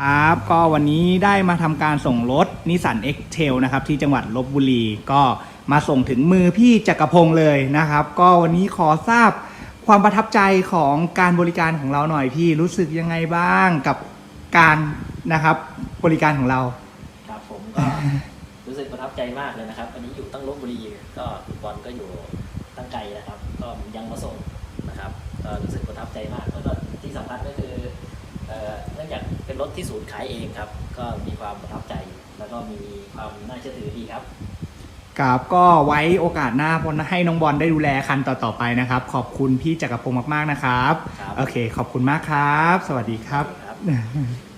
ครับก็วันนี้ได้มาทำการส่งรถนิสสัน X-Trail นะครับที่จังหวัดลบบุรีก็มาส่งถึงมือพี่จักรพงศ์เลยนะครับ ก็วันนี้ขอทราบความประทับใจของการบริการของเราหน่อยพี่รู้สึกยังไงบ้างกับการนะครับบริการของเรา ครับผมก็รู้สึกประทับใจมากเลยนะครับ อันนี้อยู่ตั้งลบบุรีก็คุณบอลก็อยู่ตั้งไกลนะครับ ก็ยังมาส่งนะครับก็รู้สึกประทับใจมากแล้วก็ที่สำคัญก็คือ นื่องจากเป็นรถที่ศูนย์ขายเองครับ ก็มีความประทับใจ แล้วก็มีความน่าเชื่อถือดีครับครับก็ไว้โอกาสหน้าพลให้น้องบอลได้ดูแลคันต่อๆไปนะครับ ขอบคุณพี่จักรพงศ์มากๆนะครับ ครับ โอเค ขอบคุณมากครับ สวัสดีครับ ครับ